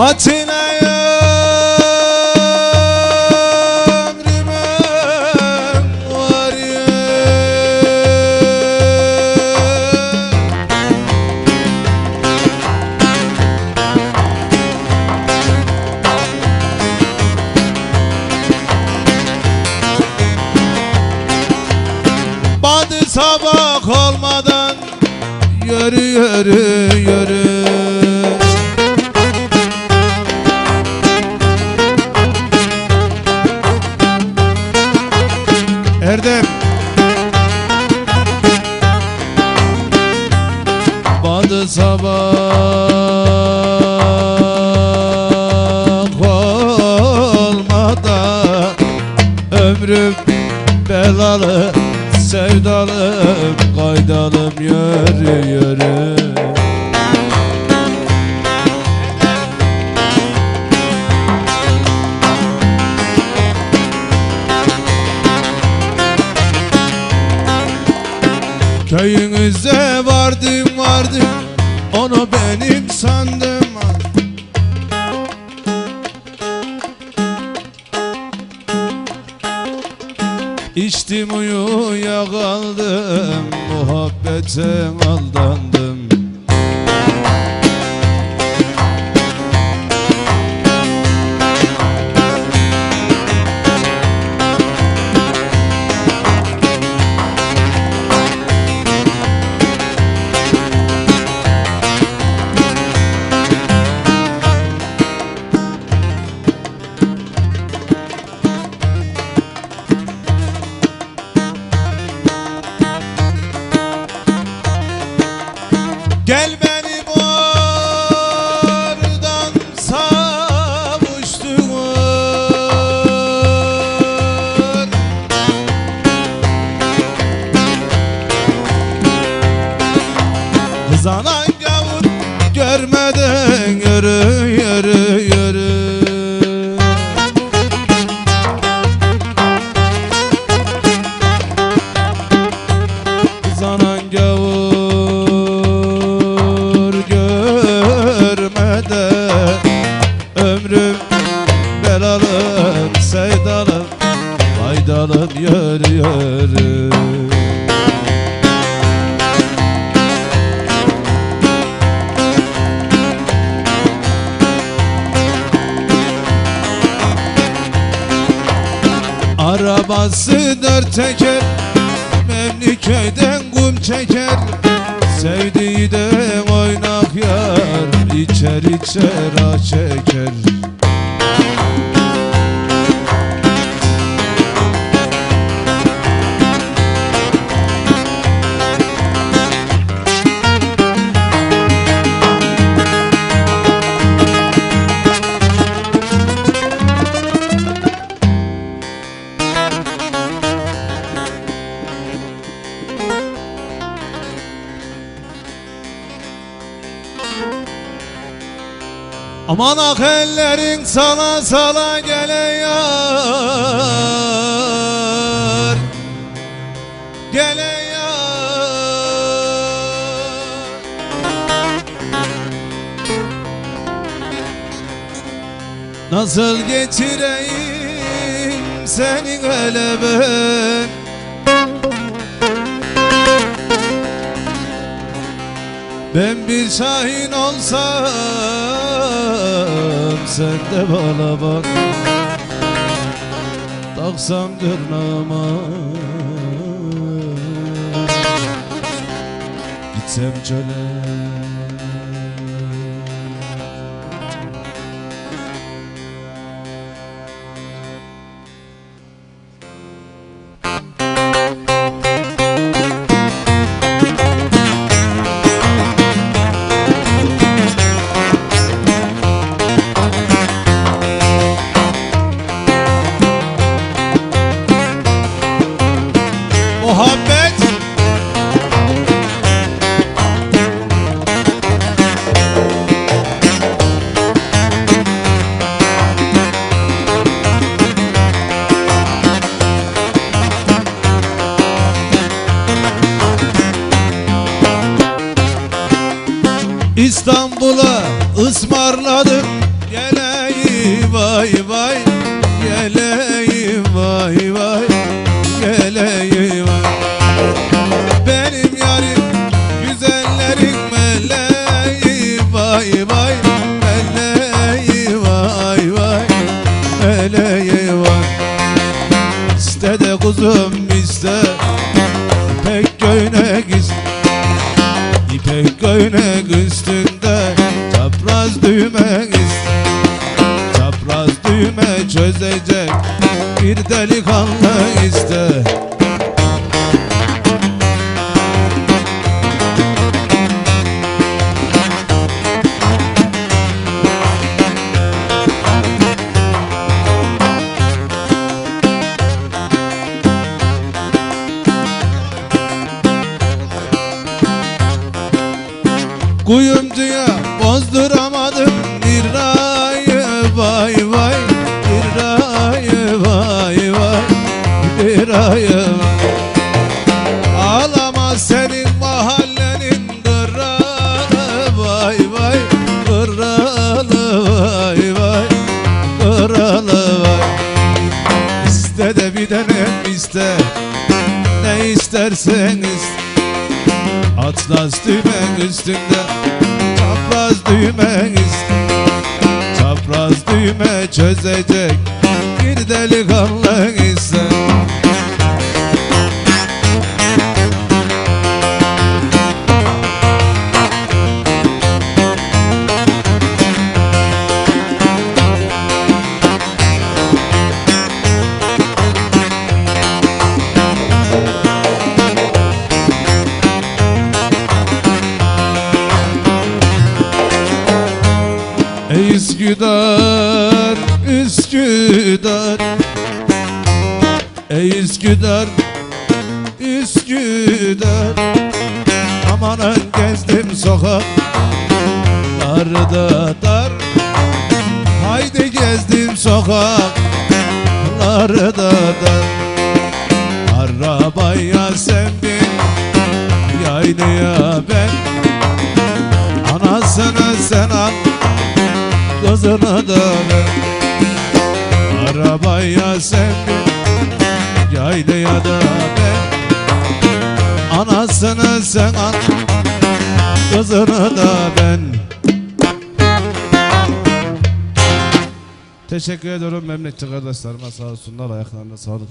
Atilla ömrüme var ya Badı sabah olmadan Yürü yürü yürü Badı sabah olmadan Ömrüm belalı sevdalım kaydalım yürü yürü İçtim uyuya kaldım Muhabbete aldandım Faydalım yürü yürü Arabası dört teker Memli köyden kum çeker. Sevdiği de oynak yar İçer içer ah çeker Aman ak ellerin sala sala geliyor. Geliyor. Nasıl getireyim seni hele ben Ben bir şahin olsam sen de bana bak. Taksam tırnağıma Gitsem çöle ısmarladı delikanlı iste. Kuyumcuya İste de bir tane iste. Ne istersen iste Atlas düğmen üstünde Çapraz düğmen üstünde Çapraz düğme çözecek Bir delikanlı Üsküdar, Üsküdar. Amanın gezdim sokaklarda dar. Haydi gezdim sokaklarda dar. Arabaya sen Anasını sen al Kızını da ben. Teşekkür ediyorum memlekçi kardeşlerime sağ olsunlar ayaklarına sağlık